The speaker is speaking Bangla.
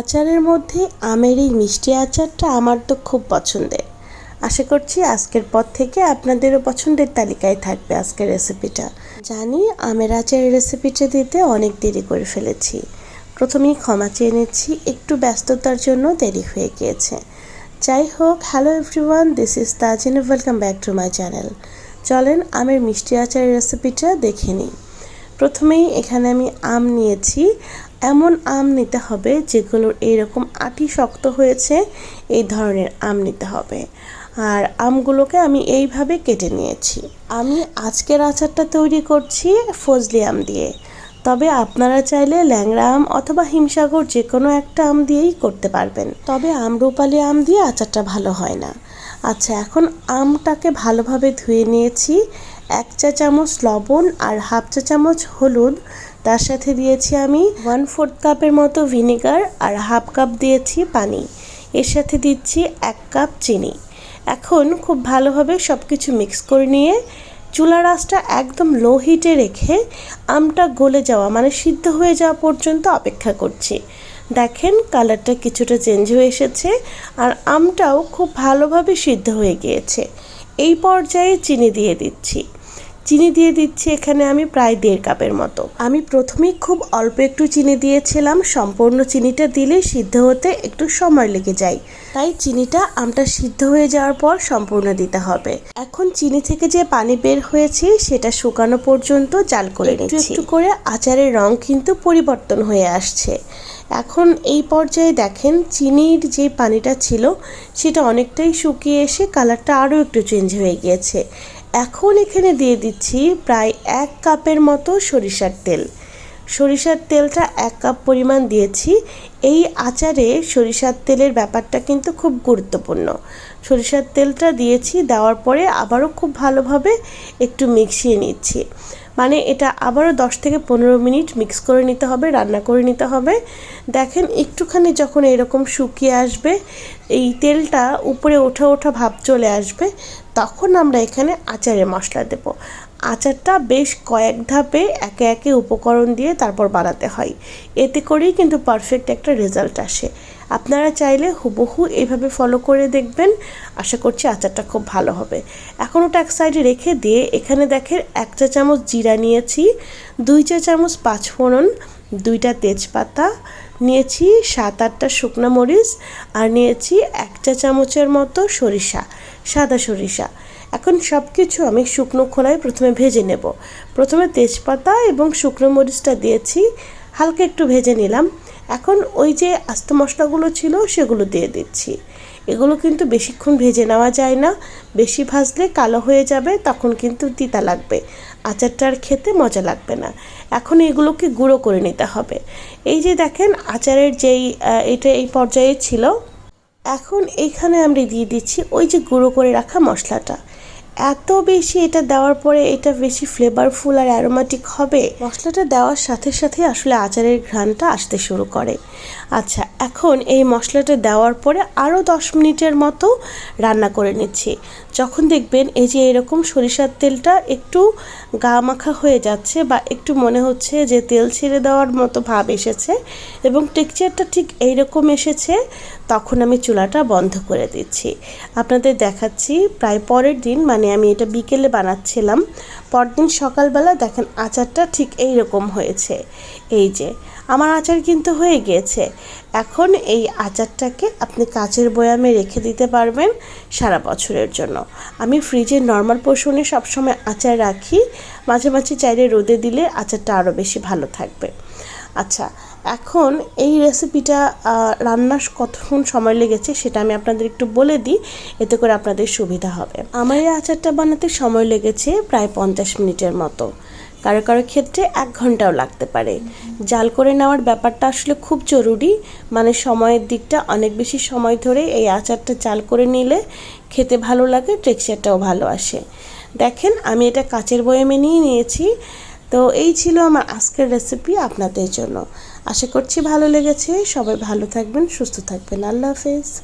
আচারের মধ্যে আমের এই মিষ্টি আচারটা আমার তো খুব পছন্দের। আশা করছি আজকের পর থেকে আপনাদেরও পছন্দের তালিকায় থাকবে আজকের রেসিপিটা। জানি আমের আচারের রেসিপিটা দিতে অনেক দেরি করে ফেলেছি। প্রথমেই ক্ষমা চেয়ে নিচ্ছি, একটু ব্যস্ততার জন্য দেরি হয়ে গিয়েছে। যাই হোক, hello everyone, this is Tajin, welcome back to my channel. চলেন আমের মিষ্টি আচারের রেসিপিটা দেখে নিই। প্রথমেই এখানে আমি আম নিয়েছি। এমন আম নিতে হবে যেগুলোর এইরকম আটি শক্ত হয়েছে, এই ধরনের আম নিতে হবে। আর আমগুলোকে আমি এইভাবে কেটে নিয়েছি। আমি আজকের আচারটা তৈরি করছি ফজলি আম দিয়ে। তবে আপনারা চাইলে ল্যাংড়া আম অথবা হিমসাগর যে কোনো একটা আম দিয়েই করতে পারবেন। তবে আম আমরুপালি আম দিয়ে আচারটা ভালো হয় না। আচ্ছা এখন আমটাকে ভালোভাবে ধুয়ে নিয়েছি। এক চা চামচ লবণ আর হাফ চা চামচ হলুদ। তার সাথে দিয়েছি আমি ওয়ান ফোর্থ কাপের মতো ভিনেগার আর হাফ কাপ দিয়েছি পানি। এর সাথে দিচ্ছি এক কাপ চিনি। এখন খুব ভালোভাবে সব কিছু মিক্স করে নিয়ে চুলার আঁচটা একদম লো হিটে রেখে আমটা গলে যাওয়া মানে সিদ্ধ হয়ে যাওয়া পর্যন্ত অপেক্ষা করছি। দেখেন কালারটা কিছুটা চেঞ্জ হয়ে এসেছে আর আমটাও খুব ভালোভাবে সিদ্ধ হয়ে গিয়েছে। এই পর্যায়ে চিনি দিয়ে দিচ্ছি। চিনি দিয়ে দিচ্ছি এখানে আমি প্রায় দেড় কাপের মতো। আমি প্রথমেই খুব অল্প একটু চিনি দিয়েছিলাম সম্পূর্ণ চিনিটা দিলে সিদ্ধ হতে একটু সময় লেগে যায়। তাই চিনিটা আমটা সিদ্ধ হয়ে যাওয়ার পর সম্পূর্ণ দিতে হবে। এখন চিনি থেকে যে পানি বের হয়েছে সেটা শুকানো পর্যন্ত জাল করে নিচ্ছি। একটু করে আচারের রং কিন্তু পরিবর্তন হয়ে আসছে। এখন এই পর্যায়ে দেখেন চিনির যে পানিটা ছিল, সেটা অনেকটাই শুকিয়ে এসে কালারটা আরও একটু চেঞ্জ হয়ে গিয়েছে। এখন এখানে দিয়ে দিচ্ছি প্রায় এক কাপের মতো সরিষার তেল। সরিষার তেলটা এক কাপ পরিমাণ দিয়েছি। এই আচারে সরিষার তেলের ব্যাপারটা কিন্তু খুব গুরুত্বপূর্ণ। সরিষার তেলটা দিয়েছি, দেওয়ার পরে আবারও খুব ভালোভাবে একটু মিক্সিয়ে নিচ্ছি। মানে এটা আবারও দশ থেকে পনেরো মিনিট মিক্স করে নিতে হবে, রান্না করে নিতে হবে। দেখেন একটুখানি যখন এরকম শুকিয়ে আসবে, এই তেলটা উপরে ওঠা ওঠা ভাব চলে আসবে, তখন আমরা এখানে আচারের মশলা দেব। আচারটা বেশ কয়েক ধাপে একে একে উপকরণ দিয়ে তারপর বানাতে হয়। এতে করেই কিন্তু পারফেক্ট একটা রেজাল্ট আসে। আপনারা চাইলে হুবহু এইভাবে ফলো করে দেখবেন। আশা করছি আচারটা খুব ভালো হবে। এখন ওটা এক সাইডে রেখে দিয়ে এখানে দেখেন এক চা চামচ জিরা নিয়েছি, দুই চা চামচ পাঁচফোড়ন দুইটা তেজপাতা নিয়েছি, সাত আটটা শুকনো মরিচ, আর নিয়েছি এক চা চামচের মতো সরিষা। সাদা সরিষা। এখন সব কিছু আমি শুকনো খোলায় প্রথমে ভেজে নেব। প্রথমে তেজপাতা এবং শুকনো মরিচটা দিয়েছি, হালকা একটু ভেজে নিলাম। এখন ওই যে আস্ত মশলাগুলো ছিল সেগুলো দিয়ে দিচ্ছি। এগুলো কিন্তু বেশিক্ষণ ভেজে নেওয়া যায় না। বেশি ভাজলে কালো হয়ে যাবে, তখন কিন্তু তিতা লাগবে। আচারটার খেতে মজা লাগবে না। এখন এগুলোকে গুঁড়ো করে নিতে হবে। এই যে দেখেন, আচারের যেই এটা এই পর্যায়ে ছিল। এখন এখানে আমরা দিয়ে দিচ্ছি ওই যে গুঁড়ো করে রাখা মশলাটা। এত বেশি এটা দেওয়ার পরে এটা বেশি ফ্লেভারফুল আর অ্যারোমেটিক হবে। মশলাটা দেওয়ার সাথে সাথে আসলে আচারের ঘ্রাণটা আসতে শুরু করে। আচ্ছা এখন এই মশলাটা দেওয়ার পরে আরও দশ মিনিটের মতো রান্না করে নিচ্ছি। যখন দেখবেন এই যে এরকম সরিষার তেলটা একটু গা মাখা হয়ে যাচ্ছে বা একটু মনে হচ্ছে যে তেল ছেড়ে দেওয়ার মতো ভাব এসেছে এবং টেক্সচারটা ঠিক এইরকম এসেছে, তখন আমি চুলাটা বন্ধ করে দিচ্ছি। আপনাদের দেখাচ্ছি প্রায় পরের দিন মানে আমি এটা বিকেলে বানাচ্ছিলাম। পরদিন সকালবেলা দেখেন আচারটা ঠিক এই রকম হয়েছে। এই যে আমার আচার কিন্তু হয়ে গিয়েছে। এখন এই আচারটাকে আপনি কাচের বয়ামে রেখে দিতে পারবেন সারা বছরের জন্য। আমি ফ্রিজে নর্মাল পোষণে সবসময় আচার রাখি। মাঝে মাঝে চাইলে রোদে দিলে আচারটা আরও বেশি ভালো থাকবে। আচ্ছা এখন এই রেসিপিটা রান্নার কতক্ষণ সময় লেগেছে সেটা আমি আপনাদের একটু বলে দিই। এতে করে আপনাদের সুবিধা হবে। আমার এই আচারটা বানাতে সময় লেগেছে প্রায় পঞ্চাশ মিনিটের মতো। কারও কারও ক্ষেত্রে এক ঘন্টাও লাগতে পারে। জাল করে নেওয়ার ব্যাপারটা আসলে খুব জরুরি। মানে সময়ের দিকটা অনেক বেশি সময় ধরে এই আচারটা জাল করে নিলে খেতে ভালো লাগে, টেক্সচারটাও ভালো আসে। দেখেন, আমি এটা কাচের বয়ামে নিয়ে নিয়েছি। তো এই ছিল আমার আজকের রেসিপি আপনাদের জন্য। আশা করছি ভালো লেগেছে। সবাই ভালো থাকবেন, সুস্থ থাকবেন। আল্লাহ হাফেজ।